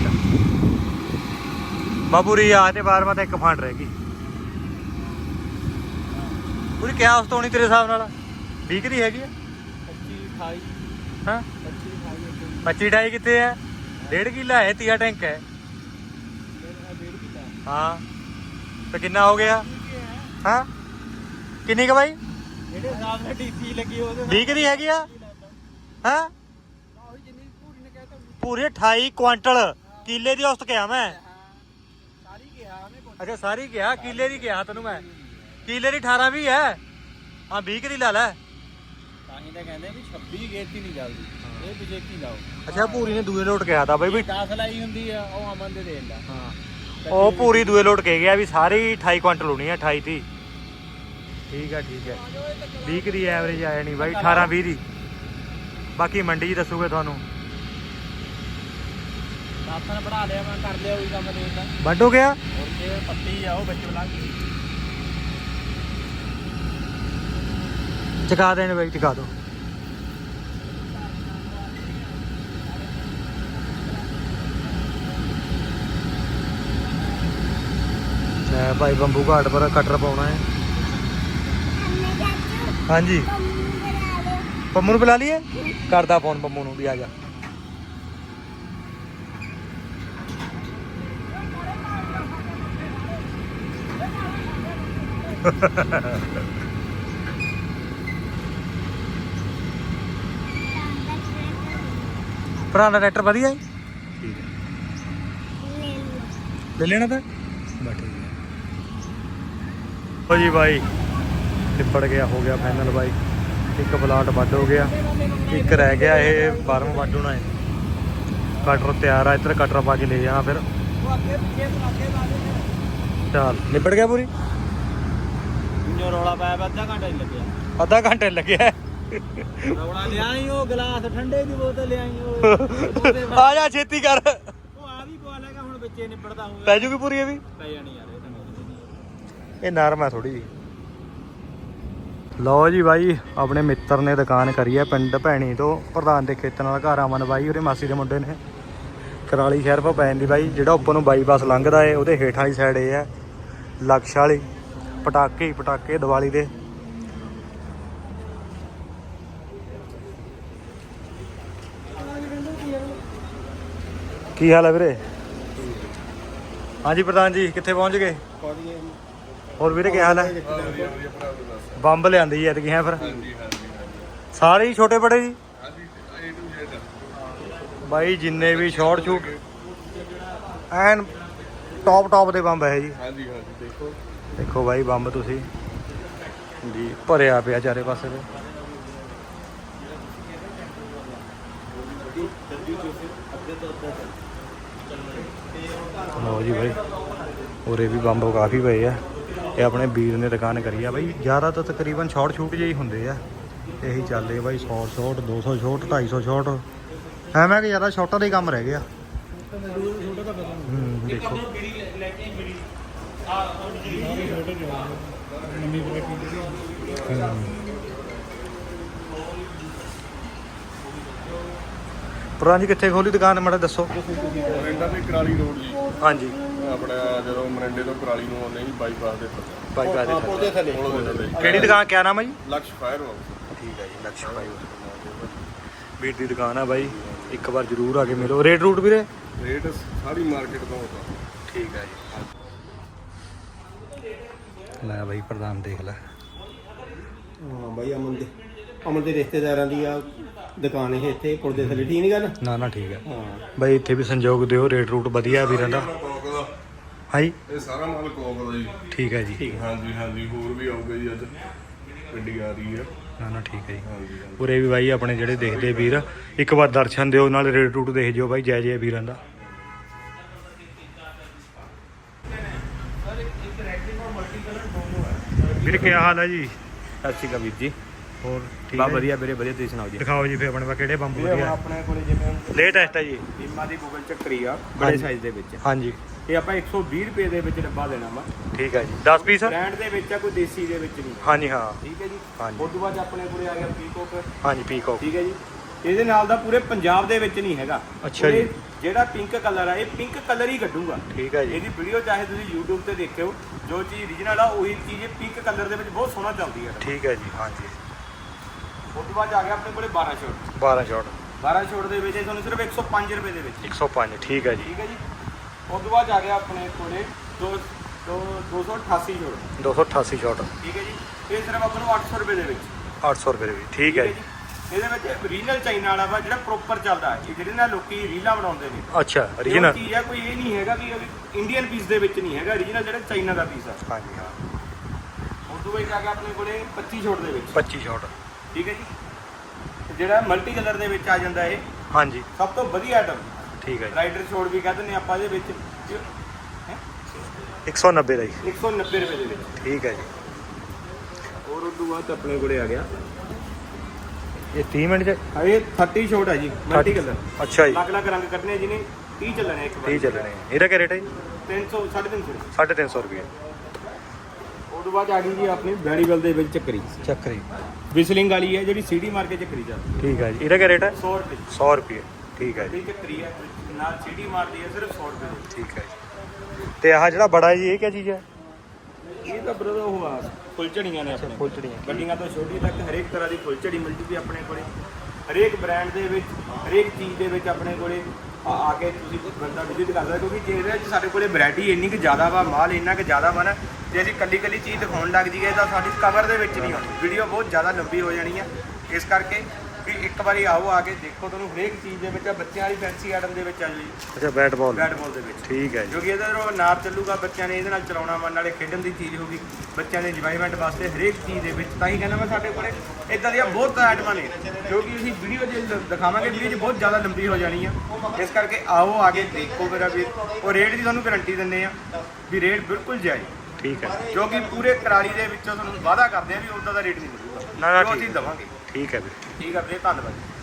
ਬਾਬੂਰੀ ਆ ਤੇ ਬਾਰ ਮਾ ਇੱਕ ਫੰਡ ਰਹਿ ਗਈ। ਪੂਰੀ ਕਿਆ ਉਸ ਤੋਂ ਨਹੀਂ ਤੇਰੇ ਹਿਸਾਬ ਨਾਲ? 20 ਦੀ ਹੈਗੀ ਆ? 25 28 ਹਾਂ? 25 28 25 ਢਾਈ ਕਿੱਥੇ ਹੈ ਡੇਢ ਕਿੱਲਾ ਹੈ ਤੀਆ ਟੈਂਕ ਹੈ। ਹਾਂ। ਤੇ ਕਿੰਨਾ ਹੋ ਗਿਆ? ਹਾਂ? ਕਿੰਨੀ ਕ ਬਾਈ? ਜਿਹੜੇ ਹਿਸਾਬ ਨਾਲ ਡੀਸੀ ਲੱਗੀ ਉਹਦੇ 20 ਦੀ ਹੈਗੀ ਆ? ਹਾਂ ਉਹੀ ਜਿੰਨੀ ਪੂਰੀ ਨੇ ਕਹਿਤਾ ਪੂਰੇ 28 ਕੁਆਂਟਲ ਕਿੱਲੇ ਦੀ ਔਸਤ ਕਿਹਾ ਮੈਂ। ਸਾਰੀ ਕਿਹਾ ਉਹਨੇ ਅੱਛਾ ਸਾਰੀ ਕਿਹਾ ਕਿੱਲੇ ਦੀ ਕਿਹਾ ਤੈਨੂੰ ਮੈਂ। ਕਿੱਲੇ ਦੀ 18 ਵੀ ਹੈ। ਹਾਂ 20 ਕੁ ਦੀ ਲਾ ਲੈ। ਤਾਂ ਹੀ ਤਾਂ ਕਹਿੰਦੇ ਵੀ 26 ਗੇਤੀ ਨਹੀਂ ਚੱਲਦੀ। ਇਹ ਵਿਜੇਤੀ ਲਾਓ। ਅੱਛਾ ਪੂਰੀ ਨੇ ਦੂਏ ਲੋਟ ਕਿਹਾ ਤਾਂ ਬਈ ਵੀ 10 ਲਾਈ ਹੁੰਦੀ ਆ ਉਹ ਅਮਨ ਦੇ ਦੇਣ ਦਾ। ਹਾਂ। ਉਹ ਪੂਰੀ ਦੂਏ ਲੋਟ ਕਹਿ ਗਿਆ ਵੀ ਸਾਰੀ 28 ਕੁਆਂਟਲ ਹੋਣੀ ਹੈ 28 ਦੀ ਠੀਕ ਹੈ ਠੀਕ ਹੈ 20 ਕੁ ਦੀ ਐਵਰੇਜ ਆ ਜਾਣੀ ਬਾਈ 18 20 ਦੀ। ਬਾਕੀ ਮੰਡੀ 'ਚ ਦੱਸੂਗੇ ਤੁਹਾਨੂੰ। ਬਣਾ ਲਿਆ ਮੈਂ ਕਰ ਲਿਆ ਉਹੀ ਕੰਮ ਦੇਣ ਦਾ ਵੱਢ ਹੋ ਗਿਆ? ਹੋਰ ਜੇ ਪੱਤੀ ਆ ਉਹ ਵਿੱਚ ਲੰਘ ਗਈ ਚਕਾ ਦੇਣ ਬਾਈ ਚਕਾ ਦੋ। ਮੈਂ ਭਾਈ ਬੰਬੂ ਘਾਟ ਪਰ ਕਟਰ ਪਾਉਣਾ ਹੈ। ਹਾਂਜੀ। ਪੰਮੂ ਨੂੰ ਬੁਲਾ ਲਈਏ? ਕਰਦਾ ਫੋਨ ਪੰਮੂ ਨੂੰ ਵੀ ਆ ਜਾ। ਭਰਾ ਦਾ ਟਰੈਕਟਰ ਵਧੀਆ ਹੈ ਠੀਕ ਹੈ। ਲੈ ਲੈਣਾ ਤਾਂ। ਬਸ ਠੀਕ ਹੈ ਹੋ ਜੀ ਬਾਈ ਨਿਪੜ ਗਿਆ ਹੋ ਗਿਆ ਫਾਈਨਲ ਬਾਈ। ਇੱਕ ਪਲਾਟ ਵੱਢ ਹੋ ਗਿਆ ਇੱਕ ਰਹਿ ਗਿਆ ਇਹ 12ਵਾਂ ਵੱਢ ਹੋਣਾ ਹੈ। ਕਟਰ ਤਿਆਰ ਆ ਇੱਧਰ ਕਟਰ ਪਾ ਕੇ ਲੈ ਜਾਣਾ ਫਿਰ। ਚੱਲ ਨਿਪੜ ਗਿਆ ਪੂਰੀ? ਜੋ ਰੌਲਾ ਪਾਇਆ ਅੱਧਾ ਘੰਟਾ ਹੀ ਲੱਗਿਆ। ਅੱਧਾ ਘੰਟੇ ਲੱਗਿਆ। ਰੌਲਾ ਲਿਆਈ ਉਹ ਗਲਾਸ ਠੰਡੇ ਦੀ ਬੋਤਲ ਲਿਆਈ ਉਹ। ਆ ਜਾ ਛੇਤੀ ਕਰ। ਉਹ ਆ ਵੀ ਪਵਾ ਲੈਗਾ ਹੁਣ ਵਿੱਚੇ ਨਿਬੜਦਾ ਹੋਊਗਾ। ਪੈ ਜੂਗੀ ਪੂਰੀ ਇਹ ਵੀ? ਪੈ ਜਾਣੀ ਯਾਰ ਇਹ ਤਾਂ ਨਹੀਂ ਇਹ ਨਰਮ ਹੈ ਥੋੜੀ ਲਓ ਜੀ ਬਾਈ ਆਪਣੇ ਮਿੱਤਰ ਨੇ ਦੁਕਾਨ ਕਰੀ ਹੈ ਪਿੰਡ ਭੈਣੀ ਤੋਂ ਪ੍ਰਧਾਨ ਦੇ ਖੇਤਾਂ ਨਾਲ ਘਰ ਆਮਨ ਬਾਈ ਉਹਦੇ ਮਾਸੀ ਦੇ ਮੁੰਡੇ ਨੇ। ਕਰਾਲੀ ਸ਼ਹਿਰ ਪਾ ਪੈਣ ਦੀ ਬਾਈ ਜਿਹੜਾ ਉੱਪਰ ਨੂੰ ਬਾਈਪਾਸ ਲੰਘਦਾ ਏ ਉਹਦੇ ਹੇਠ ਵਾਲੀ ਸਾਈਡ ਇਹ ਹੈ ਲਕਸ਼ ਵਾਲੀ। ਪਟਾਕੇ ਹੀ ਪਟਾਕੇ ਦੀਵਾਲੀ ਦੇ। ਕੀ ਹਾਲ ਹੈ ਵੀਰੇ? ਹਾਂਜੀ ਪ੍ਰਧਾਨ ਜੀ, ਕਿੱਥੇ ਪਹੁੰਚ ਗਏ? ਹੋਰ ਵੀਰੇ ਕੀ ਹਾਲ ਹੈ? ਬੰਬ ਲਿਆਂਦੀ ਐ ਐਤਕੀ, ਹੈ ਫਿਰ? ਸਾਰੇ ਹੀ ਛੋਟੇ ਬੜੇ ਜੀ? ਬਾਈ, ਜਿੰਨੇ ਵੀ short suit and top top ਦੇ ਬੰਬ ਹੈ ਜੀ। ਹਾਂਜੀ ਹਾਂਜੀ ਦੇਖੋ ਦੇਖੋ ਬਾਈ, ਬੰਬ ਤੁਸੀਂ ਜੀ ਭਰਿਆ ਪਿਆ ਚਾਰੇ ਪਾਸੇ ਤੇ। ਲਓ ਜੀ ਬਾਈ, ਉਰੇ ਵੀ ਬੰਬ ਕਾਫੀ ਪਏ ਆ। ਇਹ ਆਪਣੇ ਵੀਰ ਨੇ ਦੁਕਾਨ ਕਰੀ ਆ ਬਾਈ। ਜ਼ਿਆਦਾ ਤਾਂ ਤਕਰੀਬਨ ਸ਼ਾਰਟ ਸ਼ੂਟ ਜਿਹੇ ਹੀ ਹੁੰਦੇ ਆ। ਇਹੀ ਚੱਲਦੇ ਆ ਬਾਈ 100 ਸ਼ਾਰਟ 200 ਸ਼ਾਰਟ 250 ਸ਼ਾਰਟ ਐਵੇਂ ਕਿ ਜ਼ਿਆਦਾ ਸ਼ਾਰਟਾਂ ਦਾ ਹੀ ਕੰਮ ਰਹਿ ਗਿਆ ਹੂੰ, ਦੇਖੋ। ਪੁਰਾਣੀ ਕਿੱਥੇ ਖੋਲੀ ਦੁਕਾਨ ਮਾੜਾ ਦੱਸੋ? ਮਰਿੰਡਾ ਤੇ ਕਰਾਲੀ ਰੋਡ ਜੀ। ਹਾਂਜੀ। ਆਪਣਾ ਜਦੋਂ ਮਰਿੰਡੇ ਤੋਂ ਕਰਾਲੀ ਨੂੰ ਆਉਂਦੇ ਜੀ ਬਾਈਪਾਸ ਦੇ ਬਾਈ ਬਾਈ ਪੁਲ ਦੇ ਥੱਲੇ। ਪੁਲ ਦੇ ਥੱਲੇ। ਕਿਹੜੀ ਦੁਕਾਨ ਕਿਆ ਨਾਮ ਹੈ ਜੀ? ਲਕਸ਼ ਫਾਇਰ ਹਾਊਸ ਠੀਕ ਹੈ ਜੀ ਲਕਸ਼ਮ ਭਾਈ ਵੀਰ ਦੀ ਦੁਕਾਨ ਆ ਬਾਈ। ਇੱਕ ਵਾਰ ਜ਼ਰੂਰ ਆ ਕੇ ਮਿਲੋ। ਰੇਟ ਰੂਟ ਵੀਰੇ? ਰੇਟ ਸਾਰੀ ਮਾਰਕੀਟ ਤੋਂ ਹੁੰਦਾ ਠੀਕ ਹੈ ਜੀ। ਲੈ ਬਾਈ ਪ੍ਰਧਾਨ ਦੇਖ ਲੈ। ਹਾਂ ਬਾਈ ਅਮਨ ਦੇ ਅਮਨ ਦੇ ਰਿਸ਼ਤੇਦਾਰਾਂ ਦੀ ਆ ਦੁਕਾਨ ਇਹ ਇੱਥੇ ਪੁਲ ਦੇ ਥੱਲੇ ਠੀਕ ਨਹੀਂ ਗੱਲ? ਨਾ ਨਾ ਠੀਕ ਹੈ ਹਾਂ। ਬਾਈ ਇੱਥੇ ਵੀ ਸੰਯੋਗ ਦਿਓ ਰੇਟ ਰੂਟ ਵਧੀਆ ਵੀਰਾਂ ਦਾ ਕੋਕ ਦਾ। ਹਾਂਜੀ। ਇਹ ਸਾਰਾ ਮਾਲ ਕੋਕ ਦਾ ਜੀ। ਠੀਕ ਹੈ ਜੀ। ਹਾਂਜੀ ਹਾਂਜੀ ਹੋਰ ਵੀ ਆਊਗਾ ਜੀ ਅੱਜ। ਗੱਡੀ ਆ ਰਹੀ ਹੈ ਨਾ ਨਾ ਠੀਕ ਹੈ ਜੀ। ਉਰੇ ਵੀ ਬਾਈ ਆਪਣੇ ਜਿਹੜੇ ਦੇਖਦੇ ਵੀਰ ਇੱਕ ਵਾਰ ਦਰਸ਼ਨ ਦਿਓ ਨਾਲ ਰੇਟ ਰੂਟ ਦੇਖ ਜਿਓ ਬਾਈ ਜੈ ਜੈ ਵੀਰਾਂ ਦਾ। ਵੀਰ ਕੀ ਹਾਲ ਹੈ ਜੀ? ਸਤਿ ਸ਼੍ਰੀ ਅਕਾਲ ਵੀਰ ਜੀ। ਹੋਰ ਠੀਕ ਬਾ ਹੈ ਵਧੀਆ ਵੀਰੇ ਵਧੀਆ ਤੁਸੀਂ ਸੁਣਾਓ ਜੀ? ਦਿਖਾਓ ਜੀ ਫੇ ਆਪਣੇ ਪਾ ਕਿਹੜੇ ਬੰਬ ਇਹ ਹੁਣ ਵਧੀਆ ਆਪਣੇ ਕੋਲੇ ਜਿਵੇਂ ਲੇਟੈਸਟ ਹੈ ਜੀ। ਬੀਮਾ ਦੀ ਗੂਗਲ ਚੱਕਰੀ ਆ ਬੜੇ ਹਾਂਜੀ। ਸਾਈਜ਼ ਦੇ ਵਿੱਚ। ਹਾਂਜੀ। ਇਹ ਆਪਾਂ 120 ਰੁਪਏ ਦੇ ਵਿੱਚ ਡੱਬਾ ਦੇਣਾ ਵਾ। ਠੀਕ ਹੈ ਜੀ। 10 ਪੀਸ? ਬ੍ਰਾਂਡ ਦੇ ਵਿੱਚ ਆ ਕੋਈ ਦੇਸੀ ਦੇ ਵਿੱਚ ਨਹੀਂ। ਹਾਂਜੀ ਹਾਂ। ਠੀਕ ਹੈ ਜੀ? ਹਾਂਜੀ। ਉਸ ਤੋਂ ਬਾਅਦ ਆਪਣੇ ਕੋਲੇ ਆ ਗਿਆ ਪੀਕੋਕ ਹਾਂਜੀ ਪੀਕੋ ਠੀਕ ਹੈ ਜੀ? ਇਹਦੇ ਨਾਲ ਦਾ ਪੂਰੇ ਪੰਜਾਬ ਦੇ ਵਿੱਚ ਨਹੀਂ ਹੈਗਾ। ਅੱਛਾ ਜੀ। ਪੂਰੇ ਜਿਹੜਾ ਪਿੰਕ ਕਲਰ ਆ ਇਹ ਪਿੰਕ ਕਲਰ ਹੀ ਕੱਢੂਗਾ। ਠੀਕ ਹੈ ਜੀ। ਇਹਦੀ ਵੀਡੀਓ ਚਾਹੇ ਤੁਸੀਂ YouTube ਤੇ ਦੇਖਿਓ ਜੋ ਚੀਜ਼ origignal ਆ ਉਹੀ ਚੀਜ਼ ਇਹ ਪਿੰਕ ਕਲਰ ਦੇ ਵਿੱਚ ਬਹੁਤ ਸੋਹਣਾ ਚੱਲਦੀ ਹੈ ਠੀਕ ਹੈ ਜੀ ਹਾਂਜੀ। ਉਸ ਤੋਂ ਬਾਅਦ ਆ ਗਿਆ ਆਪਣੇ ਕੋਲੇ 12 ਸ਼ੋਟ 12 ਸ਼ਾਟ 12 ਸ਼ੋਟ ਦੇ ਵਿੱਚ ਇਹ ਤੁਹਾਨੂੰ ਸਿਰਫ 105 ਰੁਪਏ ਦੇ ਵਿੱਚ। 105 ਠੀਕ ਹੈ ਜੀ। ਠੀਕ ਹੈ ਜੀ। ਉਸ ਤੋਂ ਬਾਅਦ ਆ ਗਿਆ ਆਪਣੇ ਕੋਲੇ ਦੋ ਦੋ 288 ਸ਼ੋਟ 288 ਸ਼ਾਟ ਠੀਕ ਹੈ ਜੀ। ਇਹ ਸਿਰਫ ਆਪਾਂ ਨੂੰ 800 ਰੁਪਏ ਦੇ ਵਿੱਚ। 800 ਰੁਪਏ ਦੀ ਠੀਕ ਹੈ ਜੀ। ਇਹਦੇ ਵਿੱਚ ਰੀਨਲ ਚਾਈਨਾ ਵਾਲਾ ਵਾ ਜਿਹੜਾ ਪ੍ਰੋਪਰ ਚੱਲਦਾ ਹੈ ਇਹ ਜਿਹੜੇ ਨਾਲ ਲੋਕੀ ਰੀਲਾਂ ਬਣਾਉਂਦੇ ਨੇ। ਅੱਛਾ ਇਹ origignal ਚੀਜ਼ ਆ ਕੋਈ ਇਹ ਨਹੀਂ ਹੈਗਾ ਵੀ ਇੰਡੀਅਨ ਪੀਸ ਦੇ ਵਿੱਚ ਨਹੀਂ ਹੈਗਾ ਰੀਜਨਲ ਜਿਹੜਾ ਚਾਈਨਾ ਦਾ ਪੀਸ ਆ ਹਾਂਜੀ ਹਾਂ। ਉਸ ਤੋਂ ਬਾਅਦ ਆ ਗਿਆ ਆਪਣੇ ਕੋਲੇ 25 ਛੋਟ ਦੇ ਵਿੱਚ। 25 ਸ਼ਾਟ ਠੀਕ ਹੈ ਜੀ? ਤੇ ਜਿਹੜਾ ਮਲਟੀ ਕਲਰ ਦੇ ਵਿੱਚ ਆ ਜਾਂਦਾ ਇਹ। ਹਾਂਜੀ। ਸਭ ਤੋਂ ਵਧੀਆ ਆਈਟਮ ਠੀਕ ਹੈ ਰਾਈਡਰ ਛੋਟ ਵੀ ਕਹਿੰਦੇ ਨੇ ਆਪਾਂ ਇਹਦੇ ਵਿੱਚ। ਹੈਂ? ਜੀ 190 ਦਾ ਜੀ। 190 ਰੁਪਏ ਦੇ ਵਿੱਚ। ਠੀਕ ਹੈ ਜੀ। ਔਰ ਉਸ ਤੋਂ ਬਾਅਦ ਆਪਣੇ ਕੋਲੇ ਆ ਗਿਆ। ਇਹ 30 ਮਿੰਟ ਚ? ਹਾਂ ਇਹ 30 ਛੋਟ ਹੈ ਜੀ ਮਲਟੀ ਕਲਰ ਅੱਛਾ ਜੀ। ਅਲੱਗ ਅਲੱਗ ਰੰਗ ਕੱਢਨੇ ਆ ਜਿਹਨੇ 30 ਚੱਲਣੇ ਇੱਕ 30 ਚੱਲਣੇ ਆ। ਇਹਦਾ ਕੀ ਰੇਟ ਹੈ ਜੀ? 300 350 350 ਰੁਪਏ। ਤੋਂ ਬਾਅਦ ਆ ਗਈ ਜੀ ਆਪਣੀ ਵੈਰੀਬਲ ਦੇ ਵਿੱਚ ਚੱਕਰੀ। ਚੱਕਰੀ। ਵਿਸਲਿੰਗ ਵਾਲੀ ਹੈ ਜਿਹੜੀ ਸੀਡੀ ਮਾਰ ਕੇ ਚੱਕਰੀ ਜਾਂਦੀ ਠੀਕ ਹੈ ਜੀ। ਇਹਦਾ ਕੀ ਰੇਟ ਹੈ 100 ਰੁਪਏ। 100 ਰੁਪਏ। ਠੀਕ ਹੈ ਜੀ। ਦੀ ਚੱਕਰੀ ਹੈ ਨਾਲ ਸੀਡੀ ਮਾਰਦੀ ਹੈ ਸਿਰਫ 100 ਰੁਪਏ ਦੀ। ਠੀਕ ਹੈ ਜੀ। ਤੇ ਆਹ ਜਿਹੜਾ ਬੜਾ ਜੀ ਇਹ ਕੀ ਚੀਜ਼ ਹੈ ਇਹ ਤਾਂ ਬਰਦਰ ਉਹ ਆ ਫੁੱਲਝੜੀਆਂ ਨੇ ਆਪਣੇ। ਫੁੱਲਝੜੀਆਂ। ਵੱਡੀਆਂ ਤੋਂ ਛੋਟੀ ਤੱਕ ਹਰੇਕ ਤਰ੍ਹਾਂ ਦੀ ਫੁੱਲਝੜੀ ਮਿਲ ਜੂਗੀ ਆਪਣੇ ਕੋਲੇ ਹਰੇਕ ਬ੍ਰਾਂਡ ਦੇ ਵਿੱਚ ਹਰੇਕ ਚੀਜ਼ ਦੇ ਵਿੱਚ ਆਪਣੇ ਕੋਲੇ ਆ ਆ ਕੇ ਤੁਸੀਂ ਬੰਦਾ ਵਿਜ਼ਿਟ ਕਰ ਸਕਦਾ ਕਿਉਂਕਿ ਜੇ ਇਹਦੇ ਵਿੱਚ ਸਾਡੇ ਕੋਲੇ ਵੈਰਾਈਟੀ ਇੰਨੀ ਕਿ ਜ਼ਿਆਦਾ ਵਾ ਮਾਲ ਇੰਨਾ ਕਿ ਜ਼ਿਆਦਾ ਵਾ ਨਾ ਜੇ ਅਸੀਂ ਕੱਲੀ ਕੱਲੀ ਚੀਜ਼ ਦਿਖਾਉਣ ਲੱਗ ਜੀਏ ਤਾਂ ਸਾਡੀ ਕਵਰ ਦੇ ਵਿੱਚ ਨਹੀਂ ਆਉਣੀ ਵੀਡੀਓ ਬਹੁਤ ਜ਼ਿਆਦਾ ਲੰਬੀ ਹੋ ਜਾਣੀ ਹੈ ਇਸ ਕਰਕੇ ਇੱਕ ਵਾਰੀ ਆਓ ਆ ਕੇ ਦੇਖੋ ਤੁਹਾਨੂੰ ਹਰੇਕ ਚੀਜ਼ ਦੇ ਵਿੱਚ ਬੱਚਿਆਂ ਵਾਲੀ ਫੈਂਸੀ ਆਈਟਮ ਦੇ ਵਿੱਚ ਆ ਜੀ। ਅੱਛਾ ਬੈਟ ਬਾਲ ਬੈਟ ਬਾਲ ਦੇ ਵਿੱਚ। ਠੀਕ ਹੈ ਜੀ। ਜੋ ਕਿ ਇਹਦਾ ਜੋ ਨਾਰ ਚੱਲੂਗਾ ਬੱਚਿਆਂ ਨੇ ਇਹਦੇ ਨਾਲ ਚਲਾਉਣਾ ਵਾ ਨਾਲੇ ਖੇਡਣ ਦੀ ਚੀਜ਼ ਹੋਗੀ ਬੱਚਿਆਂ ਦੇ ਇੰਜੋਇਮੈਂਟ ਵਾਸਤੇ ਹਰੇਕ ਚੀਜ਼ ਦੇ ਵਿੱਚ। ਤਾਂ ਹੀ ਕਹਿੰਦਾ ਮੈਂ ਸਾਡੇ ਕੋਲੇ ਇਦਾਂ ਦੀਆਂ ਬਹੁਤ ਆਈਟਮਾਂ ਨੇ ਜੋ ਕਿ ਅਸੀਂ ਵੀਡੀਓ ਜੇ ਲ- ਦਿਖਾਵਾਂਗੇ ਵੀਡੀਓ 'ਚ ਬਹੁਤ ਜ਼ਿਆਦਾ ਲੰਬੀ ਹੋ ਜਾਣੀ ਆ। ਇਸ ਕਰਕੇ ਆਓ ਆ ਕੇ ਦੇਖੋ ਮੇਰਾ ਵੀਰ। ਉਹ ਰੇਟ ਦੀ ਤੁਹਾਨੂੰ ਗਾਰੰਟੀ ਦਿੰਦੇ ਆ ਵੀ ਰੇਟ ਬਿਲਕੁਲ ਜਾਇਜ਼। ਠੀਕ ਹੈ। ਜੋ ਕਿ ਪੂਰੇ ਕਰਾਲੀ ਦੇ ਵਿੱਚੋਂ ਤੁਹਾਨੂੰ ਵਾਅਦਾ ਕਰਦੇ ਆ ਵੀ ਉਦਾਂ ਦਾ ਰੇਟ ਨਹੀਂ ਮਿਲੂਗਾ। ਨਾ, ਨਾ, ਜੋ ਠੀਕ। ਅਸੀਂ ਦਵਾਂਗੇ। ਠੀਕ ਹੈ ਵੀਰੇ। ਠੀਕ ਹੈ ਵੀਰੇ ਧੰਨਵਾਦ।